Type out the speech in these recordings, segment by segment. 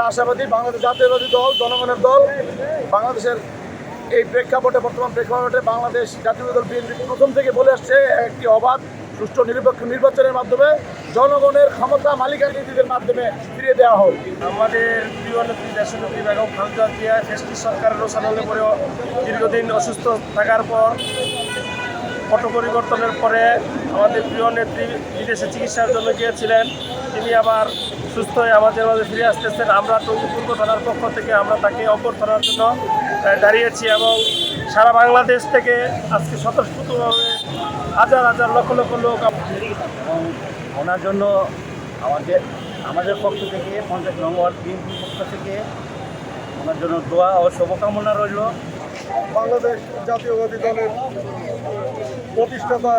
আশাবাদী, বাংলাদেশ জাতীয়বাদী দল, জনগণের দল, বাংলাদেশের এই প্রেক্ষাপটে, বর্তমান প্রেক্ষাপটে বাংলাদেশ জাতীয় দল বিএনপি প্রথম থেকে বলে আসছে একটি অবাধ, সুষ্ঠু, নিরপেক্ষ নির্বাচনের মাধ্যমে জনগণের ক্ষমতা মালিকানীতিদের মাধ্যমে ফিরিয়ে দেওয়া হোক। আমাদের প্রিয় নেত্রী, দেশনেত্রী বেগম খালেদা জিয়া ফেসটি সরকারের রোশানলে পরেও দীর্ঘদিন অসুস্থ থাকার পর পট পরিবর্তনের পরে আমাদের প্রিয় নেত্রী বিদেশে চিকিৎসার জন্য গিয়েছিলেন। তিনি আবার সুস্থ হয়ে আমাদের মাঝে ফিরে আসতেছেন। আমরা টঙ্গিপূর্ব থানার পক্ষ থেকে আমরা তাকে অপর অভ্যর্থনার জন্য দাঁড়িয়েছি এবং সারা বাংলাদেশ থেকে আজকে স্বতঃস্ফূর্তভাবে হাজার হাজার লক্ষ লক্ষ লোক এবং ওনার জন্য আমাদের আমাদের পক্ষ থেকে পঞ্চায়েত নম্বর বিএনপির পক্ষ থেকে ওনার জন্য দোয়া ও শুভকামনা রইল। বাংলাদেশ জাতীয়বাদী দলের প্রতিষ্ঠাতা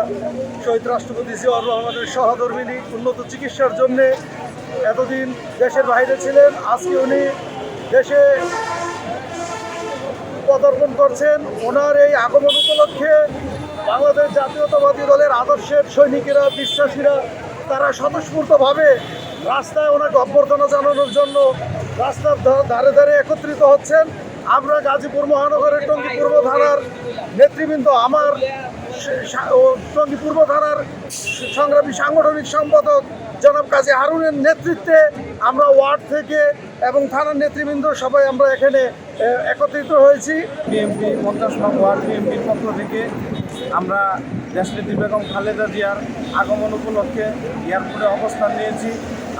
শহীদ রাষ্ট্রপতি জিয়াউর রহমানের সহধর্মিনী উন্নত চিকিৎসার জন্য এতদিন দেশের বাইরে ছিলেন। আজকে উনি দেশে পদার্পণ করছেন। ওনার এই আগমন উপলক্ষে বাংলাদেশ জাতীয়তাবাদী দলের আদর্শের সৈনিকেরা, বিশ্বাসীরা, তারা স্বতঃস্ফূর্তভাবে রাস্তায় ওনাকে অভ্যর্থনা জানানোর জন্য রাস্তার ধারে ধারে একত্রিত হচ্ছেন। আমরা গাজীপুর মহানগরের টঙ্গী পূর্ব থানার নেতৃবৃন্দ, আমার টঙ্গী পূর্ব থানার সংগ্রামী সাংগঠনিক সম্পাদক জনাব কাজী হারুনের নেতৃত্বে আমরা ওয়ার্ড থেকে এবং থানার নেতৃবৃন্দ সবাই আমরা এখানে একত্রিত হয়েছি। বিএমপি পঞ্চাশ নং ওয়ার্ড বিএমপির পক্ষ থেকে আমরা দেশনেত্রী বেগম খালেদা জিয়ার আগমন উপলক্ষে এয়ারপোর্টে অবস্থান নিয়েছি।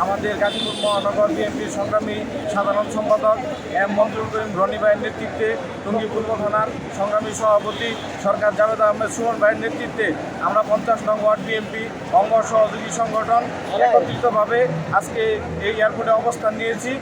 আমাদের গাজীপুর মহানগর বিএনপির সংগ্রামী সাধারণ সম্পাদক এম মঞ্জুর করিম রনি ভাইয়ের নেতৃত্বে টঙ্গী পূর্ব থানার সংগ্রামী সভাপতি সরকার জাভেদ আহমেদ সুমন ভাইয়ের নেতৃত্বে আমরা পঞ্চাশ নং ওয়ার্ড বিএনপি অঙ্গ সহযোগী সংগঠন একত্রিতভাবে আজকে এই এয়ারপোর্টে অবস্থান নিয়েছি।